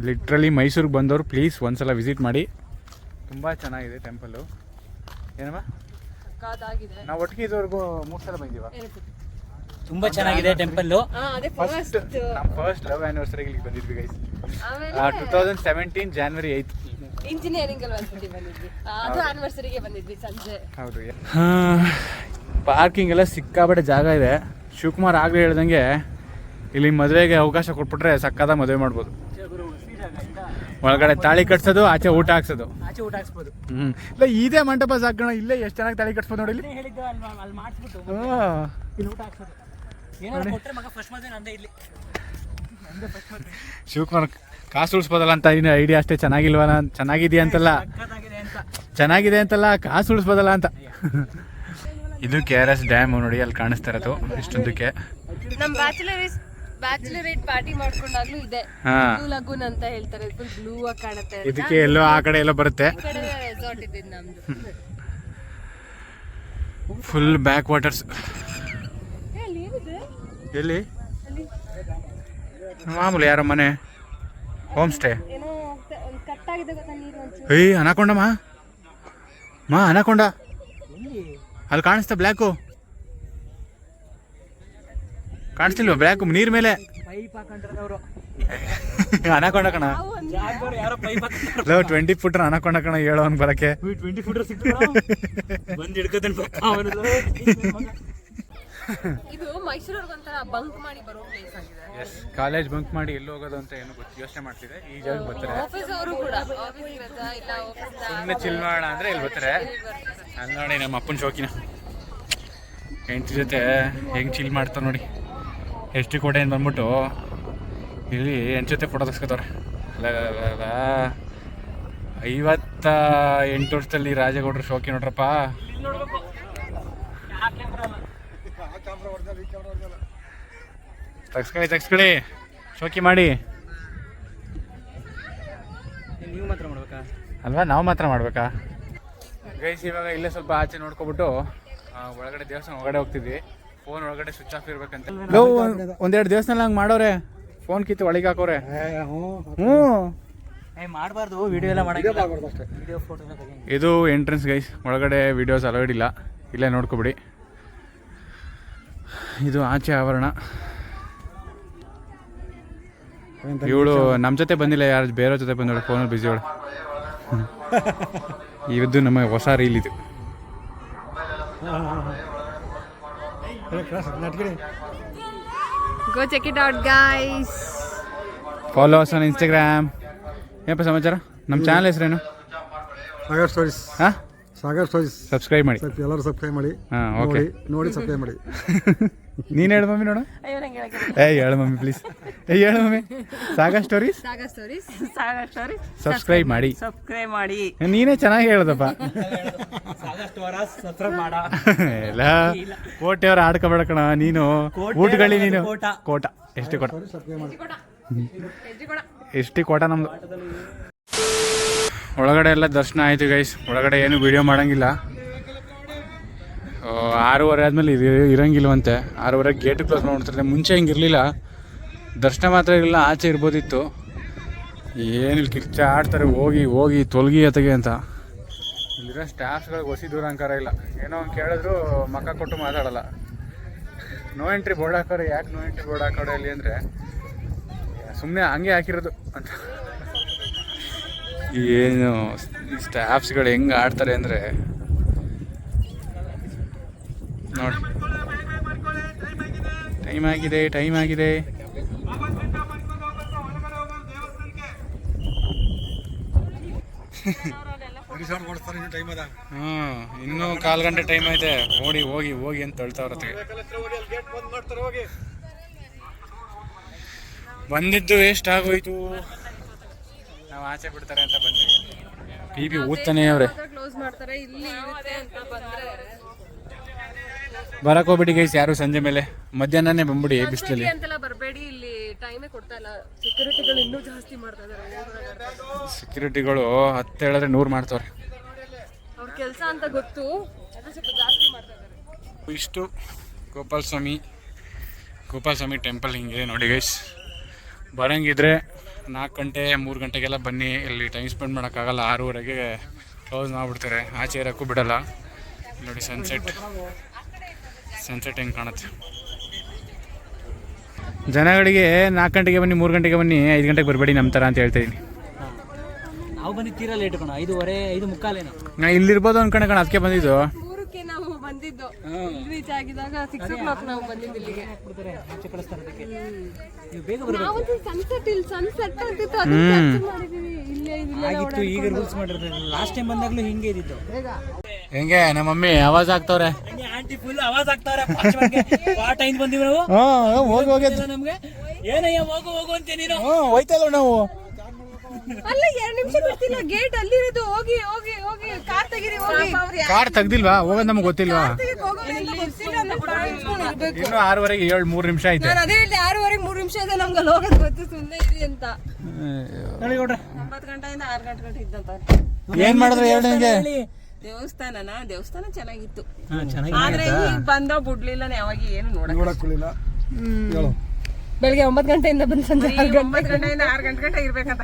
[SPEAKER 2] literally ಮೈಸೂರಿಗೆ ಬಂದವರು ಪ್ಲೀಸ್ ಒಂದ್ಸಲ ವಿಸಿಟ್ ಮಾಡಿ. ತುಂಬ ಚೆನ್ನಾಗಿದೆ ಟೆಂಪಲ್ಲು ಏನಮ್ಮ? ನಾವು ಒಟ್ಟಿಗೆ ಇದುವರೆಗೂ ಮೂರು ಸಲ ಬಂದಿವ?
[SPEAKER 3] ತುಂಬಾ ಚೆನ್ನಾಗಿದೆ ಟೆಂಪಲ್
[SPEAKER 1] ಅದೇ
[SPEAKER 2] ಫಸ್ಟ್ ನಮ್ಮ ಫಸ್ಟ್ ಲವ್ ಆನಿವರ್ಸರಿ ಇಲ್ಲಿಗೆ ಬಂದಿದ್ವಿ guys two thousand seventeen January eighth
[SPEAKER 1] engineering ಬಂದಿದ್ವಿ. ಸಂಜೆ.
[SPEAKER 2] ಹೌದು ಪಾರ್ಕಿಂಗ್ ಎಲ್ಲ ಸಿಕ್ಕಾಪಟ್ಟೆ ಜಾಗ ಇದೆ. ಶಿವಕುಮಾರ್ ಆಗಲೇ ಹೇಳ್ದಂಗೆ ಇಲ್ಲಿ ಮದುವೆಗೆ ಅವಕಾಶ ಕೊಟ್ಬಿಟ್ರೆ ಸಕ್ಕದ ಮದುವೆ ಮಾಡ್ಬೋದು. ಒಳಗಡೆ ತಾಳಿ ಕಟ್ಸೋದು ಆಚೆ ಊಟ ಹಾಕ್ಸೋದು.
[SPEAKER 3] ಆಚೆ ಊಟ ಹಾಕ್ಸ್ಬೋದು.
[SPEAKER 2] ಹ್ಮ್. ಇಲ್ಲ ಇದೇ ಮಂಟಪ ಸಾಕೋಣ ಇಲ್ಲೇ ಎಷ್ಟು ಚೆನ್ನಾಗಿ ತಾಳಿ ಕಟ್ಸ್ಬೋದು ನೋಡಿ ಇಲ್ಲಿ.
[SPEAKER 3] ಹೇಳಿದ್ದು ಅಲ್ಲಿ ಅಲ್ಲಿ ಮಾಡಿಸ್ಬಿಟ್ಟು
[SPEAKER 2] ಹಾ.
[SPEAKER 3] ಇಲ್ಲಿ ಊಟ ಹಾಕ್ಸೋದು. ಏನಾದ್ರು ಕೊಟ್ರೆ ಮಗ ಫಸ್ಟ್ ಮದುವೆ ನಂದೇ ಇಲ್ಲಿ.
[SPEAKER 2] ಶಿವಕುಮಾರ್ ಕಾಸು ಉಳಿಸ್ಬೋದಲ್ಲ ಅಂತ ಇನ್ನು ಐಡಿಯಾ ಅಷ್ಟೇ ಚೆನ್ನಾಗಿಲ್ವ ಚೆನ್ನಾಗಿದೆಯಾ ಅಂತಲ್ಲ?
[SPEAKER 3] ಅಂತ.
[SPEAKER 2] ಚೆನ್ನಾಗಿದೆ ಅಂತಲ್ಲ ಕಾಸು ಉಳಿಸ್ಬೋದಲ್ಲ ಅಂತ. ಇದು ಕೆ ಆರ್ ಎಸ್ ಡ್ಯಾಮ್ ನೋಡಿ ಅಲ್ಲಿ ಕಾಣಿಸ್ತಾ ಇರೋದು ಇಷ್ಟೊಂದಕ್ಕೆ.
[SPEAKER 1] ನಮ್ಮ ಬ್ಯಾಚುಲರ್ ಬ್ಯಾಚುಲರೇಟ್ ಪಾರ್ಟಿ ಮಾಡ್ಕೊಂಡಾಗ್ಲೂ ಇದೆ.
[SPEAKER 2] ಹಾ.
[SPEAKER 1] ಬ್ಲೂ ಲಗೂನ್ ಅಂತ ಹೇಳ್ತಾರೆ. ಫುಲ್ ಬ್ಲೂ ಆಗಿ ಕಾಣುತ್ತೆ ಅಂತ.
[SPEAKER 2] ಇದಕ್ಕೆ ಎಲ್ಲೋ ಆ ಕಡೆ ಎಲ್ಲೋ ಬರುತ್ತೆ.
[SPEAKER 1] ಈ ಕಡೆ ರೆಸಾರ್ಟ್ ಇದ್ದಿದ್ದು ನಮ್ದು.
[SPEAKER 2] ಫುಲ್ ಬ್ಯಾಕ್ ವಾಟರ್ಸ್
[SPEAKER 1] ಏ, ಅಲ್ಲಿ ಏನಿದೆ?
[SPEAKER 2] ಎಲ್ಲಿ? ಮಾಮೂಲಿ ಯಾರ ಮನೆ. ಹೋಮ್ ಸ್ಟೇ
[SPEAKER 1] ಏನೋ ಹೋಗ್ತಾ- ಒಂದ್ ಕಟ್ಟಾಗಿದೆ ಗೊತ್ತಾ ನೀರು ಒಂಚೂರು.
[SPEAKER 2] ಏಯ್ ಅನಾಕೊಂಡಮ್ಮ. ಮಾ ಮಾ ಅನಕೊಂಡ ಅಲ್ಲಿ ಕಾಣಿಸ್ತಾ ಬ್ಲ್ಯಾಕು ಕಾಣಿಸ್ತಿಲ್ವಾ ಬ್ಲ್ಯಾಕ್ ನೀರ್ ಮೇಲೆ? ಅನಕೊಂಡ ಕಣ
[SPEAKER 3] ಜಾಗದವ್ರು ಯಾರೋ ಪೈಪ್ ಹಾಕೊಂಡ್ರೆ
[SPEAKER 2] ಟ್ವೆಂಟಿ ಫುಟ್ರ ಅನಕೊಂಡ ಕಣ ಹೇಳೋ ಅವ್ನ್ ಬರಕ್ಕೆ.
[SPEAKER 3] ಟ್ವೆಂಟಿ ಫುಟ್ ಸಿಕ್ತು ಬಂದು ಹಿಡ್ಕೋತಾನೆ
[SPEAKER 1] ಇದು ಮೈಸೂರಿಗೆ ಒಂಥರ ಬಂಕ್ ಮಾಡಿ ಬರೋ ಪ್ಲೇಸ್ ಆಗಿದೆ.
[SPEAKER 2] ಕಾಲೇಜ್ ಬಂಕ್ ಮಾಡಿ ಎಲ್ಲಿ ಹೋಗೋದು ಅಂತ ಏನು ಗೊತ್ತು ಯೋಚನೆ ಮಾಡ್ತಿದೆ. ಈ ಜಾಗ ಬರ್ತಾರೆ.
[SPEAKER 1] ಆಫೀಸ್ ಅವರು ಕೂಡ. ಆಫೀಸ್ ಇರತ್ತಾ? ಇಲ್ಲ ಆಫೀಸ್
[SPEAKER 2] ಸುಮ್ಮನೆ ಚಿಲ್ ಮಾಡೋಣ ಅಂದ್ರೆ ಇಲ್ಲಿ ಬರ್ತಾರೆ. ಅಲ್ಲಿ ನೋಡಿ ನಮ್ಮ ಅಪ್ಪನ ಶೋಕಿನ. ಹೆಂಡತಿ ಜೊತೆ ಹೆಂಗ್ ಚಿಲ್ ಮಾಡ್ತಾರೆ ನೋಡಿ. ಎಷ್ಟು ಕೋಟೆಯಿಂದ ಬಂದ್ಬಿಟ್ಟು ಇಲ್ಲಿ ಎಂಟು ಜೊತೆ ಫೋಟೋ ಅಲ್ಲ ಐವತ್ತ ಎಂಟು ವರ್ಷದಲ್ಲಿ ರಾಜಗೌಡ್ರ ಶೋಕಿ ನೋಡ್ರಪ್ಪ. ತೆಗ್ಸ್ಕೊಳ್ಳಿ ತೆಗ್ಸ್ಕೊಳ್ಳಿ. ಶೋಕಿ ಮಾಡಿ.
[SPEAKER 3] ನೀವು ಮಾತ್ರ ಮಾಡ್ಬೇಕಾ?
[SPEAKER 2] ಅಲ್ವಾ ನಾವು ಮಾತ್ರ ಮಾಡ್ಬೇಕಾ? ಗೈಸ್ ಇವಾಗ ಇಲ್ಲೇ ಸ್ವಲ್ಪ ಆಚೆ ನೋಡ್ಕೊಬಿಟ್ಟು ಒಳಗಡೆ ದೇವಸ್ಥಾನ ಒಳಗಡೆ ಹೋಗ್ತಿದ್ವಿ. ಫೋನ್ ಒಳಗಡೆ ಸ್ವಿಚ್ ಆಫ್ ಇರ್ಬೇಕಂತ. ಒಂದೆರಡು ದೇವಸ್ಥಾನ ಹಂಗೆ ಮಾಡೋರೆ. ಫೋನ್ ಕಿತ್ತು ಒಳಗೆ ಹಾಕೋರೆ. ಹ್ಞೂ.
[SPEAKER 3] ಏ ಮಾಡಬಾರ್ದು. ವಿಡಿಯೋ ಎಲ್ಲ ಮಾಡಂಗಿಲ್ಲ.
[SPEAKER 4] ಮಾಡ್ಬಾರ್ದು ಅಷ್ಟೇ.
[SPEAKER 3] ವಿಡಿಯೋ ಫೋಟೋ
[SPEAKER 2] ಇದು ಎಂಟ್ರೆನ್ಸ್ ಗೈಸ್ ಒಳಗಡೆ ವಿಡಿಯೋಸ್ ಅಲೌಡ್ ಇಲ್ಲ. ಇಲ್ಲೇ ನೋಡ್ಕೊಬಿಡಿ. ಇದು ಆಚೆ ಆವರಣ. ಇವಳು ನಮ್ಮ ಜೊತೆ ಬಂದಿಲ್ಲ ಯಾರು ಬೇರೆ ಜೊತೆ ಬಂದವಳು ಫೋನಲ್ಲಿ ಬಿಸಿ ಅವಳು. ಇವದ್ದು ನಮ್ಮ ಹೊಸ ರೀಲ್ ಇದು.
[SPEAKER 1] Go check it out guys
[SPEAKER 2] follow us on Instagram ಏನಪ್ಪ ಸಮಾಚಾರ ನಮ್ಮ ಚಾನಲ್ ಹೆಸರೇನು
[SPEAKER 4] ಸಾಗರ್ ಸ್ಟೋರೀಸ್
[SPEAKER 2] ಹಾಂ
[SPEAKER 4] ಸಾಗರ್ ಸ್ಟೋರೀಸ್
[SPEAKER 2] ಸಬ್ಸ್ಕ್ರೈಬ್ ಮಾಡಿ
[SPEAKER 4] ಎಲ್ಲರೂ ಸಬ್ಸ್ಕ್ರೈಬ್ ಮಾಡಿ.
[SPEAKER 2] ಹಾಂ ಓಕೆ
[SPEAKER 4] ನೋಡಿ ನೋಡಿ ಸಬ್ಸ್ಕ್ರೈಬ್ ಮಾಡಿ.
[SPEAKER 2] ನೀನು ಹೇಳು ಮಮ್ಮಿ ನೋಡು. ಏ ಹೇಳು ಮಮ್ಮಿ ಪ್ಲೀಸ್ ಏ ಹೇಳು mummy. Saga Stories
[SPEAKER 1] Saga Stories
[SPEAKER 2] subscribe ಮಾಡಿ.
[SPEAKER 3] ಸಬ್ಸ್ಕ್ರೈಬ್ ಮಾಡಿ.
[SPEAKER 2] ನೀನೇ ಚೆನ್ನಾಗಿ ಹೇಳ್ದಪ್ಪ. ಎಲ್ಲ ಕೋಟೆಯವ್ರ ಆಡ್ಕೋಬೇಡ ಕಣ ನೀನು.
[SPEAKER 3] ಕೋಟೆ
[SPEAKER 2] ಊಟಗಳಿ ನೀನು.
[SPEAKER 3] ಕೋಟ.
[SPEAKER 2] ಎಷ್ಟು ಕೋಟ? ಎಷ್ಟು ಕೋಟ? ನಮ್ದು? ಒಳಗಡೆ ಎಲ್ಲ ದರ್ಶನ ಆಯ್ತು ಗೈಸ್ ಒಳಗಡೆ ಏನು ವಿಡಿಯೋ ಮಾಡಂಗಿಲ್ಲ. ಆರೂವರೆ ಆದಮೇಲೆ ಇದು ಇರಂಗಿಲ್ವಂತೆ. ಆರೂವರೆ ಗೇಟ್ ಕ್ಲೋಸ್ ಮಾಡ್ತಾರೆ ಮುಂಚೆ ಹಿಂಗೆ ಇರಲಿಲ್ಲ ದರ್ಶನ ಮಾತ್ರ ಇರಲಿಲ್ಲ ಆಚೆ ಇರ್ಬೋದಿತ್ತು. ಏನಿಲ್ಲ, ಕಿರ್ಚ ಆಡ್ತಾರೆ, ಹೋಗಿ ಹೋಗಿ, ತೊಲಗಿ ಅತಗೆ ಅಂತ. ಇಲ್ಲಿರೋ ಸ್ಟಾಫ್ಗಳಿಗೆ ಹೊಸಿ ದೂರ ಅಂಕಾರ ಇಲ್ಲ. ಏನೋ ಒಂದು ಕೇಳಿದ್ರು ಮಕ್ಕ ಕೊಟ್ಟು ಮಾತಾಡಲ್ಲ. ನೋ ಎಂಟ್ರಿ ಬೋರ್ಡ್ ಹಾಕೋರು, ಯಾಕೆ ನೋ ಎಂಟ್ರಿ ಬೋರ್ಡ್ ಹಾಕೋರು ಇಲ್ಲಿ ಅಂದರೆ ಸುಮ್ಮನೆ ಹಂಗೆ ಹಾಕಿರೋದು ಅಂತ. ಏನು ಸ್ಟಾಫ್ಸ್ಗಳು ಹೆಂಗೆ ಆಡ್ತಾರೆ ಅಂದರೆ ನೋಡಿ. ಟೈಮ್ ಆಗಿದೆ ಟೈಮ್ ಆಗಿದೆ.
[SPEAKER 4] ಹ್ಮ್ ಕೊಡ್ತಾರೆ ಇನ್ನೂ ಕಾಲ್ ಅದ
[SPEAKER 2] ಹ್ಞೂ ಇನ್ನೂ ಕಾಲು ಗಂಟೆ ಟೈಮ್ ಐತೆ. ಓಡಿ ಹೋಗಿ ಹೋಗಿ ಅಂತ
[SPEAKER 4] ಹೋಗಿ
[SPEAKER 2] ಬಂದಿದ್ದು ವೇಸ್ಟ್ ಆಗೋಯ್ತು. ನಾವು ಆಚೆ ಬಿಡ್ತಾರೆ ಅಂತ ಬಂದ್ವಿ. ಪಿ ಬಿ ಊದ್ತಾನೆ ಅವ್ರೆ.
[SPEAKER 1] ಕ್ಲೋಸ್ ಮಾಡ್ತಾರೆ ಇಲ್ಲಿ ಇರುತ್ತೆ ಅಂತ ಬಂದ್ರೆ
[SPEAKER 2] ಬರಕ್ ಹೋಗ್ಬಿಡಿ ಗೈಸ್ ಯಾರು ಸಂಜೆ ಮೇಲೆ? ಮಧ್ಯಾಹ್ನನೇ ಬಂದ್ಬಿಡಿ ಬಿಸಿಲಲ್ಲಿ.
[SPEAKER 1] ಅಂತೆಲ್ಲ ಬರಬೇಡಿ ಇಲ್ಲಿ ಟೈಮೇ ಕೊಡ್ತಾ ಇಲ್ಲ. ಸೆಕ್ಯೂರಿಟಿಗಳು ಇನ್ನೂ ಜಾಸ್ತಿ ಮಾಡ್ತಾ
[SPEAKER 2] ಸೆಕ್ಯೂರಿಟಿಗಳು ಹತ್ತು ಹೇಳಿದ್ರೆ ನೂರು ಮಾಡ್ತಾವ್ರೆ.
[SPEAKER 1] ಅವ್ರ ಕೆಲಸ ಅಂತ ಗೊತ್ತು ಅದು ಸ್ವಲ್ಪ ಜಾಸ್ತಿ ಮಾಡ್ತಾ ಇದಾರೆ.
[SPEAKER 2] ಇಷ್ಟು ಗೋಪಾಲ ಸ್ವಾಮಿ ಗೋಪಾಲ ಸ್ವಾಮಿ ಟೆಂಪಲ್ ಹಿಂಗೆ ನೋಡಿ ಗೈಸ್ ಬರಂಗಿದ್ರೆ ನಾಲ್ಕು ಗಂಟೆ ಮೂರು ಗಂಟೆಗೆಲ್ಲ ಬನ್ನಿ. ಇಲ್ಲಿ ಟೈಮ್ ಸ್ಪೆಂಡ್ ಮಾಡೋಕ್ಕಾಗಲ್ಲ ಆರೂವರೆಗೆ ಕ್ಲೋಸ್ ಮಾಡಿಬಿಡ್ತಾರೆ. ಆಚೆ ಇರೋಕ್ಕೂ ಬಿಡಲ್ಲ. ನೋಡಿ ಸನ್ಸೆಟ್ ಸನ್ಸೆಟ್ ಹೆಂಗೆ ಕಾಣುತ್ತೆ. ಜನಗಳಿಗೆ ನಾಲ್ಕು ಗಂಟೆಗೆ ಬನ್ನಿ ಮೂರು ಗಂಟೆಗೆ ಬನ್ನಿ ಐದು ಗಂಟೆಗೆ ಬರಬೇಡಿ ನಮ್ಮ ಥರ ಅಂತ ಹೇಳ್ತಾ ಇದ್ದೀನಿ
[SPEAKER 3] ನಾವು ತೀರಾ ಲೇಟ್ ಕಣ ಐದುವರೆ ಐದು ಮುಕ್ಕಾಲೇನು
[SPEAKER 2] ನಾ ಇಲ್ಲಿರ್ಬೋದು ಅನ್ಕೊಂಡೆ ಕಣ ಅದಕ್ಕೆ ಬಂದಿದ್ದು.
[SPEAKER 1] ಮೂರಕ್ಕೆ ನಾವು ಬಂದಿದ್ದು. ರೀಚ್ ಆಗಿದಾಗ ಸಿಕ್ಸ್ ಓ ಕ್ಲಾಕ್ ನಾವು ಬಂದಿದ್ದು ಇಲ್ಲಿಗೆ.
[SPEAKER 3] ಬಿಡ್ತಾರೆ? ಆಚೆ ಕಳಿಸ್ತಾರೆ ಅದಕ್ಕೆ. ನೀವು ಬೇಗ ಬರಬೇಕು.
[SPEAKER 1] ನಾವಂತೂ ಸನ್ಸೆಟ್ ಇಲ್ಲಿ ಸನ್ಸೆಟ್ ಅಂತಿತ್ತು ಅದನ್ನ capture ಮಾಡಿದೀವಿ. ಇಲ್ಲೇ ಇಲ್ಲೇ
[SPEAKER 3] ಆಗಿತ್ತು ಈಗ ರೂಲ್ಸ್ ಮಾಡಿರ್ತಾರೆ ಲಾಸ್ಟ್ ಟೈಮ್ ಬಂದಾಗ್ಲೂ ಹಿಂಗೆ ಇದ್ದಿದ್ದು.
[SPEAKER 2] ಹೆಂಗೆ ನಮ್ಮ ಮಮ್ಮಿ ಆವಾಜ್ ಆಗ್ತವ್ರೆ
[SPEAKER 3] ಆಂಟಿ ಫುಲ್ ಆವಾಜ್ ಆಗ್ತಾವ್ರೆ ಐದು ಬಂದಿವಿ ನಾವು?
[SPEAKER 2] ಹಾಂ ಹೋಗಿ ಹೋಗಿ.
[SPEAKER 3] ನಮ್ಗೆ. ಏನಯ್ಯ ಹೋಗು ಹೋಗು ಅಂತ ನೀನು?
[SPEAKER 2] ಹ್ಞೂ ಹೋಯ್ತಲ್ಲ ನಾವು.
[SPEAKER 1] ಅಲ್ಲ ಎರಡ್ ನಿಮಿಷ ಬಿಡ್ತಿಲ್ಲ ಗೇಟ್ ಅಲ್ಲಿರೋದು ಹೋಗಿ ಹೋಗಿ ಹೋಗಿ. ಕಾರ್ ತೆಗೀರಿ ಹೋಗಿ.
[SPEAKER 2] ಕಾರ್ ತೆಗ್ದಿಲ್ವಾ? ಹೋಗೋದ್ ನಮ್ಗೆ ಗೊತ್ತಿಲ್ವಾ. ಇನ್ನು ಆರೂವರೆಗೆ ಏಳು ಮೂರು ನಿಮಿಷ ಆಯ್ತು
[SPEAKER 1] ನಾನು ಅದೇ ಹೇಳ್ದೆ ಆರೂವರೆಗೆ ಮೂರು ನಿಮಿಷ ಇದೆ ನಮ್ಗೆ ಅಲ್ಲಿ ಹೋಗೋದು ಗೊತ್ತು ಸುಮ್ಮನೆ ಇರಿ ಅಂತ.
[SPEAKER 3] ಹೇಳಿ ಕೊಡ್ರಿ
[SPEAKER 5] ಒಂಬತ್ತು ಗಂಟೆಯಿಂದ ಆರು ಗಂಟೆ ಗಂಟೆ ಇದ್ದಂತ.
[SPEAKER 2] ಏನ್ ಮಾಡಿದ್ರೆ ಎರಡನೇಗೆ
[SPEAKER 5] ದೇವಸ್ಥಾನನ? ದೇವಸ್ಥಾನ ಚೆನ್ನಾಗಿತ್ತು.
[SPEAKER 3] ಹಾ ಚೆನ್ನಾಗಿ
[SPEAKER 5] ಆದ್ರೆ ಈಗ ಬಂದ ಬಿಡ್ಲಿಲ್ಲ ಯಾವಾಗ ಏನು ನೋಡಕ್
[SPEAKER 4] ನೋಡಕ್ಕಿಲ್ಲ ಹೇಳು.
[SPEAKER 1] ಬೆಳಿಗ್ಗೆ ಒಂಬತ್ತು ಗಂಟೆಯಿಂದ ಬಂದು ಸಂಜೆ ಆರು ಗಂಟೆ.
[SPEAKER 5] ಒಂಬತ್ತು ಗಂಟೆಯಿಂದ ಆರು ಗಂಟೆ ಗಂಟೆ ಇರ್ಬೇಕಂತ.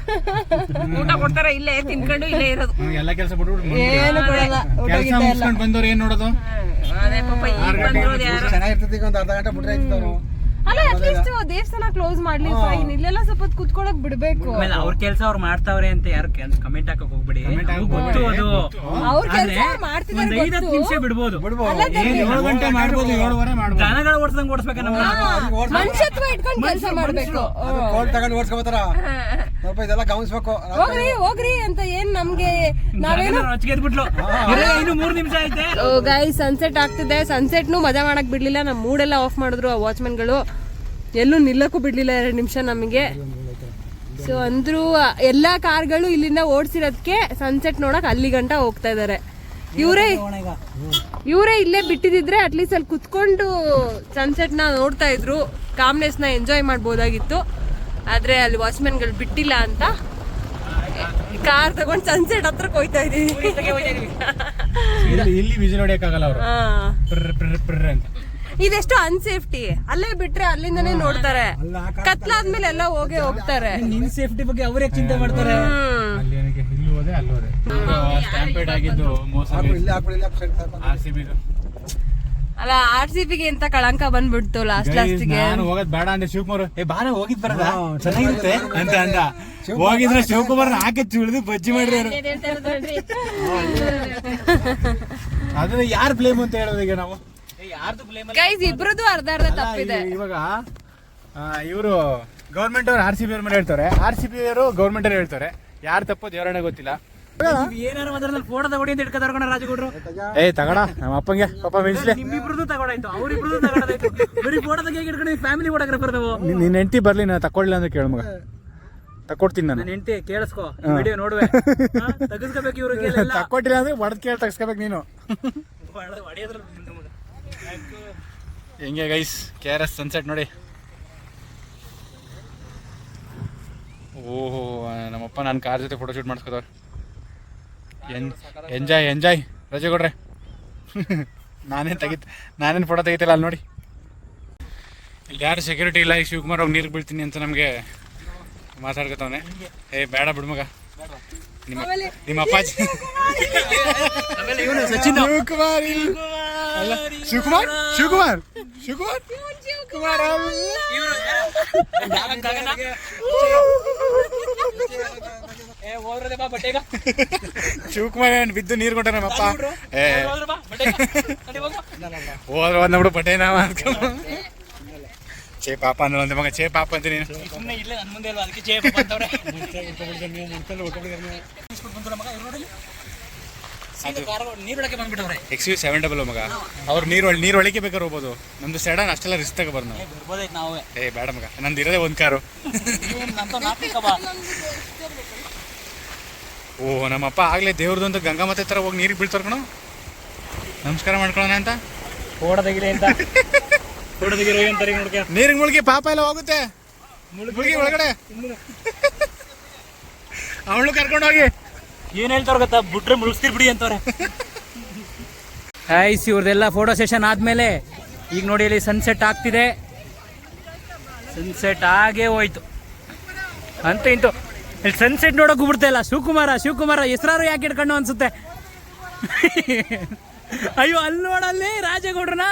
[SPEAKER 5] ಊಟ ಕೊಡ್ತಾರ ಇಲ್ಲೇ ತಿನ್ಕೊಂಡು ಇಲ್ಲೇ ಇರೋದು.
[SPEAKER 2] ಎಲ್ಲ ಕೆಲಸ ಬಿಟ್ಬಿಟ್ಟು
[SPEAKER 1] ಏನು ಕೊಡಲ್ಲ
[SPEAKER 2] ಕೆಲಸ ಮುಗಿಸ್ಕೊಂಡು ಬಂದವ್ರು ಏನ್ ನೋಡೋದು?
[SPEAKER 5] ಅದೇ ಪಾಪ ಈಗ ಬಂದ್ರೋದು ಯಾರು?
[SPEAKER 4] ಚೆನ್ನಾಗಿರ್ತದೆ ಈಗ ಒಂದು ಅರ್ಧ ಗಂಟೆ ಬಿಟ್ರೆ
[SPEAKER 1] ಅಲ್ಲ ಅಟ್ಲೀಸ್ಟ್ ದೇವಸ್ಥಾನ ಕ್ಲೋಸ್ ಮಾಡ್ಲಿ ಫೈನ್ ಇಲ್ಲೆಲ್ಲ ಸ್ವಲ್ಪ ಕುತ್ಕೊಳಕ್ ಬಿಡ್ಬೇಕು.
[SPEAKER 3] ಆಮೇಲೆ ಅವ್ರ ಕೆಲಸ ಅವ್ರು ಮಾಡ್ತಾವ್ರೆ ಅಂತ ಯಾರು ಕಮೆಂಟ್ ಹಾಕಕ್ ಹೋಗ್ಬಿಡಿ. ಗೊತ್ತು ಅದು.
[SPEAKER 1] ಅವ್ರ ಕೆಲಸ
[SPEAKER 3] ಒಂದ್ ನಿಮಿಷ ಬಿಡ್ಬೋದು.
[SPEAKER 2] ಏಳು ಗಂಟೆ ಮಾಡ್ಬೋದು ಏಳುವರೆ ಮಾಡ್ಬೋದು.
[SPEAKER 3] ದನಗಳ ಓಡಿಸ್ದಂಗ್ ಓಡಿಸ್ಬೇಕ ನಮ್ಮ
[SPEAKER 1] ಮನುಷ್ಯತ್ವ ಇಟ್ಕೊಂಡು ಕೆಲಸ ಮಾಡ್ಬೇಕು.
[SPEAKER 4] ಕೋಲ್ ತಗೊಂಡು ಓಡಿಸ್ಕೊಬತ್ತಾರ? ಸ್ವಲ್ಪ ಇದೆಲ್ಲ ಗಮನಿಸ್ಬೇಕು.
[SPEAKER 1] ಹೋಗ್ರಿ ಹೋಗ್ರಿ ಅಂತ ಏನ್ ನಮ್ಗೆ ನಾವೇನು
[SPEAKER 3] ರೊಚ್ಚಿಗೆ ಬಿಟ್ಲು ಇನ್ನು ಮೂರ್ ನಿಮಿಷ ಐತೆ.
[SPEAKER 1] ಗೈ ಸನ್ಸೆಟ್ ಆಗ್ತಿದೆ. ಸನ್ಸೆಟ್ನು ಮಜಾ ಮಾಡಕ್ ಬಿಡ್ಲಿಲ್ಲ. ನಮ್ ಮೂಡೆಲ್ಲ ಆಫ್ ಮಾಡಿದ್ರು ಆ ವಾಚ್ಮನ್ಗಳು ಎಲ್ಲೂ ನಿಲ್ಲಕ್ಕೂ ಬಿಡ್ಲಿಲ್ಲ ಎರಡು ನಿಮಿಷ ನಮಗೆ. ಸೊ ಅಂದ್ರು ಎಲ್ಲಾ ಕಾರ್ಗಳು ಇಲ್ಲಿಂದ ಓಡಿಸಿರೋದಕ್ಕೆ ಸನ್ಸೆಟ್ ನೋಡಕ್ ಅಲ್ಲಿ ಗಂಟ ಹೋಗ್ತಾ ಇದಾರೆ. ಇವರೇ ಇವರೇ ಇಲ್ಲೇ ಬಿಟ್ಟಿದ್ರೆ ಅಟ್ಲೀಸ್ಟ್ ಅಲ್ಲಿ ಕುತ್ಕೊಂಡು ಸನ್ಸೆಟ್ನ ನೋಡ್ತಾ ಇದ್ರು. ಕಾಮ್ನೆಸ್ನ ಎಂಜಾಯ್ ಮಾಡ್ಬೋದಾಗಿತ್ತು. ಆದ್ರೆ ಅಲ್ಲಿ ವಾಚ್ಮನ್ಗಳು ಬಿಟ್ಟಿಲ್ಲ ಅಂತ. ಕಾರ್ ತಗೊಂಡ್ ಸನ್ಸೆಟ್ ಹತ್ರ ಹೋಯ್ತಾ ಇದೀವಿ
[SPEAKER 2] ಇಲ್ಲಿ ವಿಸಿಲ್
[SPEAKER 1] ಇದೆಷ್ಟು ಅನ್ಸೇಫ್ಟಿ ಅಲ್ಲೇ ಬಿಟ್ರೆ ಅಲ್ಲಿಂದಾನೇ ನೋಡ್ತಾರೆ. ಕತ್ಲಾದ್ಮೇಲೆ ಎಲ್ಲ ಹೋಗೇ ಹೋಗ್ತಾರೆ.
[SPEAKER 3] ನಿನ್ ಸೇಫ್ಟಿ ಬಗ್ಗೆ ಅವರೇ ಚಿಂತೆ ಮಾಡ್ತಾರೆ.
[SPEAKER 2] ಅಲ್ಲಿ ಏನಕ್ಕೆ ಇಲ್ಲಿ ಹೋದೆ ಅಲ್ಲಿ ಹೋದೆ. ಸ್ಟ್ಯಾಂಪೇಡ್ ಆಗಿದ್ದು ಮೋಸ
[SPEAKER 4] ಇಲ್ಲಿ ಹಾಕ್ಬಿಡಿ ಇಲ್ಲಿ ಹಾಕ್ಬಿಡಿ
[SPEAKER 2] ಆರ್ ಸಿ ಬಿದು
[SPEAKER 1] ಅಲ್ಲ ಆರ್ ಸಿ ಪಿಗೆ ಎಂತ ಕಳಂಕ ಬಂದ್ಬಿಡ್ತು ಲಾಸ್ಟ್ ಲಾಸ್ಟ್ಗೆ
[SPEAKER 2] ನಾನು ಹೋಗೋದ್ ಬೇಡ ಅಂದ್ರೆ ಶಿವಕುಮಾರ್. ಏ ಬಾರ ಹೋಗಿದ್ ಬರದ ಚೆನ್ನಾಗಿರುತ್ತೆ? ಅಂತ ಅಂದ. ಹೋಗಿದ್ರೆ ಶಿವಕುಮಾರ್ ಹಾಕಿ ತುಳಿದು ಬಜ್ಜಿ ಮಾಡ್ರಿ ಅದನ್ನ ಯಾರ್ ಬ್ಲೇಮ್ ಅಂತ ಹೇಳೋದು ಈಗ ನಾವು?
[SPEAKER 1] ಗೈಸ್ ಇಬ್ರದ್ದು ಅರ್ಧ ಅರ್ಧ ತಪ್ಪಿದೆ.
[SPEAKER 2] ಇವಾಗ ಇವರು ಗೌರ್ಮೆಂಟ್ ಅವ್ರು ಆರ್ ಸಿ ಬಿ ಅವ್ರ ಮೇಲೆ ಹೇಳ್ತಾರೆ. ಆರ್ ಸಿ ಬಿ ಅವರು ಗೌರ್ಮೆಂಟ್ ಅವ್ರು ಹೇಳ್ತಾರೆ. ಯಾರು ತಪ್ಪು ದೇವರಣ್ಣ ಗೊತ್ತಿಲ್ಲ.
[SPEAKER 3] ಏನಾರು ಅದ್ರಲ್ಲಿ ಫೋಟೋ ತಗೊಡಿ ಅಂತ ಇಟ್ಕೊ ತರ್ಕೊಂಡ ರಾಜಗೌಡ್ರು.
[SPEAKER 2] ಏ ತಗೋಣ ನಮ್ಮ ಅಪ್ಪಂಗೆ. ಪಾಪ ಮೆಣಸಿಲೆ.
[SPEAKER 3] ನಿಮ್ಮಿಬ್ರದ್ದು ತಗೊಳಾಯ್ತು ಅವ್ರಿಬ್ರದ್ದು ತಗೊಳಾಯ್ತು ಬರೀ ಫೋಟೋ ತೆಗಿಯಕ್ಕೆ ಇಟ್ಕೊಂಡು ಫ್ಯಾಮಿಲಿ ಫೋಟೋಗ್ರಾಫರ್ ನಾವು
[SPEAKER 2] ನಿನ್ನ ಹೆಂಡತಿ ಬರ್ಲಿ ನಾ ತಕೊಳ್ಳಿಲ್ಲ ಅಂದ್ರೆ ಕೇಳು ಮಗ. ತಕೊಡ್ತೀನಿ ನಾನು.
[SPEAKER 3] ನನ್ನ ಹೆಂಡತಿ ಕೇಳಿಸ್ಕೋ ವಿಡಿಯೋ ನೋಡುವೆ. ತಗಸ್ಕೋಬೇಕು ಇವ್ರಿಗೆ
[SPEAKER 2] ತಕೊಟ್ಟಿಲ್ಲ ಅಂದ್ರೆ ಒಡದ್ ಕೇಳಿ ತಗಸ್ಕೋಬೇಕು ನೀನು.
[SPEAKER 3] ಹೊಡೆಯೋದ್ರ
[SPEAKER 2] ಹೆಂಗೆ guys K R S sunset ನೋಡಿ. ಓಹೋ ನಮ್ಮಪ್ಪ ನಾನು ಕಾರ್ ಜೊತೆ ಫೋಟೋ ಶೂಟ್ ಮಾಡಿಸ್ಕೋದವ್ರು ಎನ್ ಎಂಜಾಯ್ ಎಂಜಾಯ್ ರಜೆ ಕೊಡ್ರೆ. ನಾನೇನು ತೆಗಿತ ನಾನೇನು ಫೋಟೋ ತೆಗಿತಿಲ್ಲ ಅಲ್ಲಿ ನೋಡಿ. ಇಲ್ಲಿ ಯಾರು ಸೆಕ್ಯೂರಿಟಿ ಇಲ್ಲ ಈಗ ಶಿವಕುಮಾರ್ ಹೋಗಿ ನೀರಿಗೆ ಬೀಳ್ತೀನಿ ಅಂತ ನಮಗೆ ಮಾತಾಡ್ಕೊತವನೆ. ಏ ಬೇಡ ಬಿಡು ಮಗ. ನಿಮ್ಮ ನಿಮ್ಮ ಅಪ್ಪಾಜಿ ಶಿವಕುಮಾರ್ ಇಲ್ಲ. ಅಲ್ಲ ಶಿವಕುಮಾರ್ ಶಿವಕುಮಾರ್ ಶಿವಕುಮಾರ್ ಶಿವಕುಮಾರ್
[SPEAKER 3] ಏ ಹೋದ್ರೆ ಬಾ ಬಟ್ಟೆಗ
[SPEAKER 2] ಶಿವಕುಮಾರ್ ಏನ್ ಬಿದ್ದು ನೀರು ಕೊಟ್ಟ ನಮ್ಮಪ್ಪ ಏ
[SPEAKER 3] ಹೋದ್ರೆ ಬಾ ಬಟ್ಟೆಗ ನಡಿ ಹೋಗು.
[SPEAKER 2] ಹೋದ್ರ ಒಂದ್ ಬಿಡು ಬಟ್ಟೆ ನಾವ ಚೇ ಪಾಪ ಅಂದ್ರೆ ಒಂದ್ ಮಗ ಚೇ ಪಾಪ ಅಂತ ನೀನು
[SPEAKER 3] ಸುಮ್ನೆ ಇಲ್ಲೇ ನನ್ನ ಮುಂದೆ ಅಲ್ವಾ ಅದಕ್ಕೆ ಜಯ ಪಾಪ ಅಂತವ್ರೆ ಬಂದ್ರು ಮಗ ಇವ್ರು ನೋಡಿ ಸೀದಾ ಕಾರ್ ನೀರೊಳಗೆ ಬಂದ್ಬಿಟ್ಟವ್ರೆ.
[SPEAKER 2] ಸೆವೆನ್ ಡಬಲ್ ಮಗ? ಅವ್ರು ನೀರು ನೀರು ಒಳಗೆ ಬೇಕಾದ್ರೆ ಹೋಗ್ಬೋದು. ನಮ್ದು ಸೆಡನ್ ಅಷ್ಟೆಲ್ಲ ರಿಸ್ಕ್ ತಗೋಬಾರ್ದು ನಾವು.
[SPEAKER 3] ಬರ್ಬೋದೈತೆ ನಾವೇ.
[SPEAKER 2] ಏ ಬೇಡ ಮಗ. ನಂದು ಇರೋದೇ ಒಂದು ಕಾರು. ಓ ನಮ್ಮಪ್ಪ ಆಗ್ಲೇ ದೇವ್ರದ್ದು ಅಂತ ಗಂಗಾ ಮತ್ತೆ ತರ ಹೋಗಿ ನೀರಿಗೆ ಬೀಳ್ತಾರ ಕಣೋ. ನಮಸ್ಕಾರ ಮಾಡ್ಕೊಳ್ಳೋಣ ಅಂತ.
[SPEAKER 3] ಓಡದಗಿರಿ ಅಂತ ತೆಗಿರೋ ಅಂತಾರೆ ನೋಡ್ಕ.
[SPEAKER 2] ನೀರಿಗೆ ಮುಳುಗಿ ಪಾಪ ಎಲ್ಲ ಹೋಗುತ್ತೆ. ಮುಳುಗಿ ಒಳಗಡೆ. ಅವಳು ಕರ್ಕೊಂಡು ಹೋಗಿ.
[SPEAKER 3] ಏನ್ ಹೇಳ್ತಾರ ಗೊತ್ತಾ? ಬಿಟ್ರೆ ಮುಳುಗ್ಸ್ತಿರ್ ಬಿಡಿ ಅಂತವ್ರೆ. ಐಸ್ ಇವ್ರದೆಲ್ಲ ಫೋಟೋ ಸೆಷನ್ ಆದ್ಮೇಲೆ ಈಗ ನೋಡಿ ಇಲ್ಲಿ ಸನ್ಸೆಟ್ ಆಗ್ತಿದೆ. ಸನ್ಸೆಟ್ ಆಗೇ ಹೋಯ್ತು. ಅಂತ ಇಂತು ಇಲ್ಲಿ ಸನ್ಸೆಟ್ ನೋಡೋಕೆ ಬಿಡ್ತಾ ಇಲ್ಲ. ಶಿವಕುಮಾರ ಶಿವಕುಮಾರ, ಹೆಸರಾರು ಯಾಕೆ ಇಟ್ಕೊಂಡು ಅನ್ಸುತ್ತೆ? ಅಯ್ಯೋ, ಅಲ್ಲಿ ನೋಡಲ್ಲಿ ರಾಜೇಗೌಡ್ರನ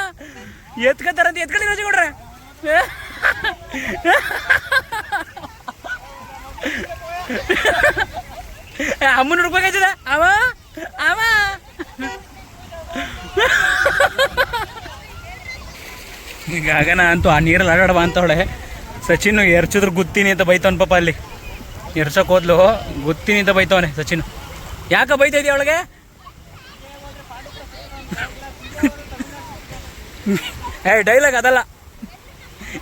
[SPEAKER 3] ಎತ್ಕೋತಾರಂತ ಎತ್ಕೊಳ್ಳಿ ರಾಜಗೌಡ್ರೆ. ಅಮ್ಮನ ಹುಡ್ಬೇಕಾಯ್ತದ ಅವ? ಅವ? ಈಗ ಆಗನ ಅಂತೂ ಆ ನೀರಲ್ಲಿ ಆಡಾಡವ ಅಂತವಳೆ ಸಚಿನ್ ಎರ್ಚಿದ್ರು ಗುತ್ತೀನಿ ಅಂತ ಬೈತವನ್ ಪಾಪ ಅಲ್ಲಿ. ಎರ್ಸಕ್ ಹೋದ್ಲು ಗುತ್ತೀನಿ ಅಂತ ಬೈತವನೆ ಸಚಿನ್ ಯಾಕ ಬೈತಾ ಇದೀಯ ಅವಳಿಗೆ? ಏ ಡೈಲಾಗ್ ಅದಲ್ಲ.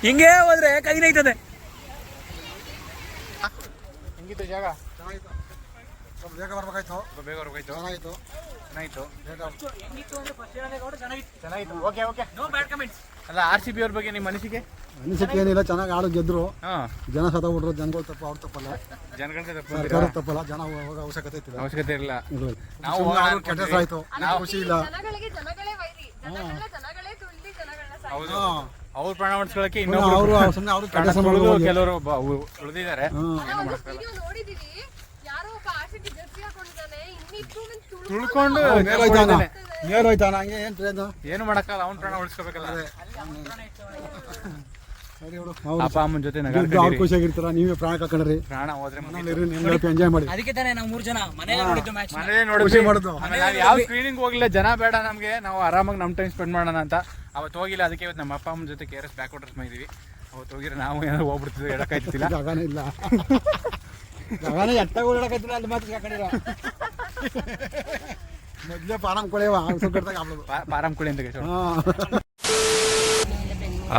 [SPEAKER 3] ಹಿಂಗೇ ಹೋದ್ರೆ ಕೈ ನೈತದೆ
[SPEAKER 2] ಹೆಂಗಿತ್ತು ಜಾಗ.
[SPEAKER 4] ಸ್ವಲ್ಪ ಬೇಗ ಬರ್ಬೇಕಾಯ್ತು.
[SPEAKER 2] ಸ್ವಲ್ಪ ಬೇಗ ಬರ್ಬೇಕಾಯ್ತು.
[SPEAKER 4] ಚೆನ್ನಾಗಿತ್ತು.
[SPEAKER 2] ಚೆನ್ನಾಗಿತ್ತು.
[SPEAKER 4] ಬೇಗ
[SPEAKER 2] ಚೆನ್ನಾಗಿತ್ತು. ಓಕೆ ಓಕೆ ಅಲ್ಲ ಆರ್ ಸಿ ಬಿ ಅವ್ರ ಬಗ್ಗೆ ನಿಮ್ಮ ಅನಿಸಿಕೆ?
[SPEAKER 4] ಅನಿಸಿಕೆ ಏನಿಲ್ಲ ಚೆನ್ನಾಗಿ ಆಡೋ ಗೆದ್ರು.
[SPEAKER 2] ಹಾಂ.
[SPEAKER 4] ಜನ ಸತ್ತೋಗ್ಬಿಟ್ರು ಜನಗಳು ತಪ್ಪು ಅವ್ರು ತಪ್ಪಲ್ಲ.
[SPEAKER 2] ಜನಗಳಿಗೆ ತಪ್ಪು
[SPEAKER 4] ಸರ್ಕಾರ ತಪ್ಪಲ್ಲ ಜನ ಹೋಗ ಅವಶ್ಯಕತೆ ಇತ್ತು
[SPEAKER 2] ಅವಶ್ಯಕತೆ
[SPEAKER 4] ಇಲ್ಲ.
[SPEAKER 2] ನಾವು ನಾವು
[SPEAKER 4] ಅವ್ರು ಕೆಟ್ಟ ಆಯ್ತು ಖುಷಿ ಇಲ್ಲ.
[SPEAKER 1] ಜನಗಳಿಗೆ ಜನಗಳೇ ವೈರಿ. ಜನಗಳನ್ನ ಜನಗಳೇ ತುಳಿದು ಜನಗಳನ್ನ ಸಾಯ್ಸಿ-
[SPEAKER 2] ಹೌದು. ಅವ್ರ ಪ್ರಾಣ ಉಳಿಸ್ಕೊಳ್ಳೋಕೆ
[SPEAKER 4] ಅವರು
[SPEAKER 2] ಇನ್ನೊಬ್ರು
[SPEAKER 4] ಸುಮ್ಮನೆ ಅವರು
[SPEAKER 2] ತುಳಿದು
[SPEAKER 4] ಮಾಡೋದು
[SPEAKER 2] ಕೆಲವರು ಉಳಿದಿದ್ದಾರೆ
[SPEAKER 4] ಹ್ಮ್.
[SPEAKER 1] ನಾವು ಒಂದು ವಿಡಿಯೋ ನೋಡಿದೀವಿ ಯಾರೋ ಒಬ್ಬ ಆರ್ಸಿಬಿ ಜರ್ಸಿ ಹಾಕೊಂಡಿದ್ದಾನೆ ಇನ್ನಿಬ್ರು ತುಳು
[SPEAKER 2] ತುಳ್ಕೊಂಡು
[SPEAKER 4] ಮೇಲ್ ಹೋಯ್ತಾನ ಹಂಗೆ ಏನ್ ಟ್ರೇನ್
[SPEAKER 2] ಏನು ಮಾಡಕ್ಕಲ್ಲ ಅವ್ನ ಪ್ರಾಣ ಉಳಿಸ್ಕೋಬೇಕಲ್ಲ.
[SPEAKER 4] ಸರಿ
[SPEAKER 2] ಅಪ್ಪ ಅಮ್ಮನ ಜೊತೆ
[SPEAKER 4] ಅವ್ರು ಖುಷಿಯಾಗಿರ್ತಾರ ನೀವೇ ಪ್ರಾಣ
[SPEAKER 2] ಪ್ರಾಣ ಹೋದ್ರೆ ಮುಗೀತು.
[SPEAKER 4] ಮನೇಲಿ ಇರಿ ನಿಮ್ಗೆ ಎಂಜಾಯ್ ಮಾಡಿ.
[SPEAKER 3] ಅದಕ್ಕೆ ತಾನೇ ನಾವು ಮೂರು ಜನ ಮನೇಲಿ ನೋಡಿದ್ದು ಮ್ಯಾಚ್
[SPEAKER 2] ಮನೇಲೆ ನೋಡಿದ್ವಿ.
[SPEAKER 4] ಖುಷಿ ಮಾಡೋದು.
[SPEAKER 2] ಆಮೇಲೆ ಯಾವ ಸ್ಕ್ರೀನಿಂಗ್ ಹೋಗಿಲ್ಲ ಜನ ಬೇಡ ನಮಗೆ. ನಾವು ಆರಾಮಾಗಿ ನಮ್ಮ ಟೈಮ್ ಸ್ಪೆಂಡ್ ಮಾಡೋಣ ಅಂತ. ಅವತ್ತು ಹೋಗಿಲ್ಲ ಅದಕ್ಕೆ ಇವತ್ತು ನಮ್ಮ ಅಪ್ಪ ಅಮ್ಮನ ಜೊತೆ K R S backwaters ಮಾಡಿದ್ವಿ. ಅವತ್ತು ಹೋಗಿದ್ರೆ ನಾವು ಏನಾದ್ರು ಹೋಗ್ಬಿಡ್ತಿದ್ವಿ
[SPEAKER 4] ಜಾಗನೇ ಇಲ್ಲ. ಜಾಗನೇ ಎಟ್ಟಾಗ ಓಡಾಕತ್ತಿಲ್ಲ ಅಲ್ಲಿ ಮಾತ್ರ ಹಾಕೊಂಡಿರ ಮೊದ್ಲೇ ಪಾರಂ ಕಟ್ಟಾಗ
[SPEAKER 2] ಪಾರಂ ಕುಳಿ ಅಂತ.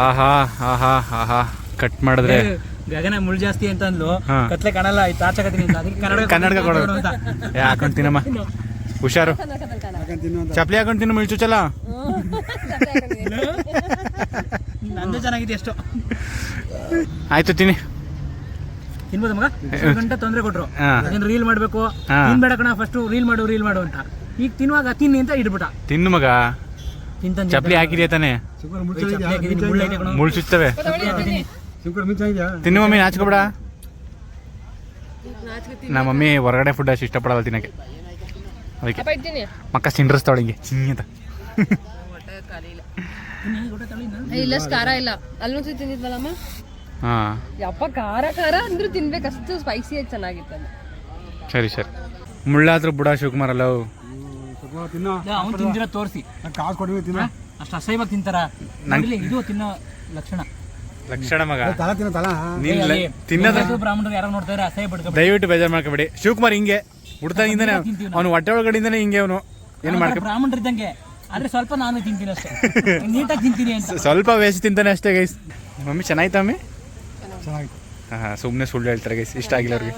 [SPEAKER 2] ಆಹಾ ಆಹಾ ಆಹಾ. ಕಟ್ ಮಾಡಿದ್ರೆ.
[SPEAKER 3] ಗಗನ ಮುಳ್ ಜಾಸ್ತಿ ಅಂತ ಅಂದ್ಲು. ಕತ್ಲೆ ಕಾಣಲ್ಲ ಆಯ್ತು ಆಚಕತ್ತೀನಿ ಅಂತ. ಅದಕ್ಕೆ ಕನ್ನಡ
[SPEAKER 2] ಕನ್ನಡಕ ಕೊಡೋದು
[SPEAKER 3] ಅಂತ.
[SPEAKER 2] ಏ ಹಾಕೊಂಡ್ ತಿನ್ನಮ್ಮ. ಹುಷಾರು. ಚಪ್ಲಿ ಹಾಕೊಂಡ್ ತಿನ್ನು ಮಿಳ್ಚುಚಲ
[SPEAKER 3] ನಂದು ಚೆನ್ನಾಗಿದೆ ಎಷ್ಟು
[SPEAKER 2] ಆಯ್ತು ತಿನ್ನಿ.
[SPEAKER 3] ತಿನ್ಬೋದು ಮಗ? ಗಂಟೆ ತೊಂದರೆ ಕೊಟ್ರು. ಅದನ್ನ ರೀಲ್ ಮಾಡ್ಬೇಕು.
[SPEAKER 2] ತಿನ್ಬೇಡ
[SPEAKER 3] ತಿನ್ ಬೇಡ ಕಣ ಫಸ್ಟ್ ರೀಲ್ ಮಾಡು ರೀಲ್ ಮಾಡು ಅಂತ. ಈಗ ತಿನ್ನುವಾಗ ತಿನ್ನಿ ಅಂತ ಇಡ್ಬಿಟ್ಟ
[SPEAKER 2] ತಿನ್ನು ಮಗ.
[SPEAKER 3] ಚಪ್ಪಲಿ
[SPEAKER 2] ಚಪ್ಲಿ ಹಾಕಿದ್ಯಾ ತಾನೆ? ಮುಳ್ಸುತ್ತವೆ ಚುಚ್ಚವೆ ತಿನ್ನು. ಮಮ್ಮಿ ನಾಚ್ಕೊಬೇಡ. ನಮ್ಮ ಮಮ್ಮಿ ಹೊರಗಡೆ ಫುಡ್ ಅಷ್ಟು ಇಷ್ಟಪಡಲ್ಲ ತಿನ್ನಕ್ಕೆ. ಅದಕ್ಕೆ. ಮಕ್ಕ ಸಿಂಡ್ರಸ್ತಾವಳ ಹಿಂಗೆ ಅಂತ.
[SPEAKER 1] ಇಲ್ಲ ಖಾರ ಇಲ್ಲ. ಅಲ್ಲೂ ತಿಂದಿದ್ವಲ್ಲಮ್ಮ? ಯಪ್ಪ ಖಾರ ಖಾರ ಅಂದ್ರೂ ತಿನ್ಬೇಕು. ಅಷ್ಟು ಸ್ಪೈಸಿಯಾಗಿ ಚೆನ್ನಾಗಿತ್ತು ಅದು.
[SPEAKER 2] ಸರಿ ಸರಿ. ಮುಳ್ಳಾದ್ರೂ ಬುಡ ಶಿವಕುಮಾರ್ ಅಲ್ಲ?
[SPEAKER 3] ಅವ್ನು ತಿಂದಿರ ತೋರಿಸಿ.
[SPEAKER 4] ಕಾಸು ಕೊಡ್ಬೇಕು ತಿನ್ನೋ.
[SPEAKER 3] ಅಷ್ಟು ಅಸಹ್ಯವಾಗಿ ತಿಂತಾರ. ನಂಗೆ ಇದು ತಿನ್ನೋ ಲಕ್ಷಣ.
[SPEAKER 2] ಲಕ್ಷಣ ಮಗ.
[SPEAKER 4] ತಲ ತಿನ್ನೋ ತಲ.
[SPEAKER 2] ನೀನ್ ಲ-
[SPEAKER 3] ಅಲ್ಲಿ
[SPEAKER 2] ತಿನ್ನೋದ
[SPEAKER 3] ಬ್ರಾಹ್ಮಣರು ಯಾರೋ ನೋಡ್ತಾರೆ ಅಸಹ್ಯ ಬಿಡ್ತಾರೆ
[SPEAKER 2] ದಯವಿಟ್ಟು ಬೇಜಾರು ಮಾಡ್ಕೋಬೇಡಿ. ಶಿವಕುಮಾರ್ ಹಿಂಗೆ. ಹುಡ್ತಾಗಿಂದಾನೆ ಅವನು ಹೊಟ್ಟೆ ಒಳಗಡೆ ಹಿಂಗೆ ಅವನು. ಏನು ಮಾಡ್ಕೊ
[SPEAKER 3] ಬ್ರಾಹ್ಮಣರು ಇದ್ದಂಗೆ ಆದ್ರೆ ಸ್ವಲ್ಪ ನಾನು ತಿಂತೀನಿ ಅಷ್ಟೇ. ನೀಟಾಗಿ ತಿಂತೀನಿ ಅಂತ.
[SPEAKER 2] ಸ್ವಲ್ಪ ವೇಸ್ಟ್ ತಿಂತಾನೆ ಅಷ್ಟೇ ಗೈಸ್ ಮಮ್ಮಿ ಚೆನ್ನಾಯ್ತಾ ಮಮ್ಮಿ?
[SPEAKER 4] ಚೆನ್ನಾಗಿತ್ತು.
[SPEAKER 2] ಹಾಂ ಸುಮ್ಮನೆ ಸುಳ್ಳು ಹೇಳ್ತಾರೆ ಗೈಸ್. ಇಷ್ಟ ಆಗಿಲ್ಲ ಅವ್ರಿಗೆ.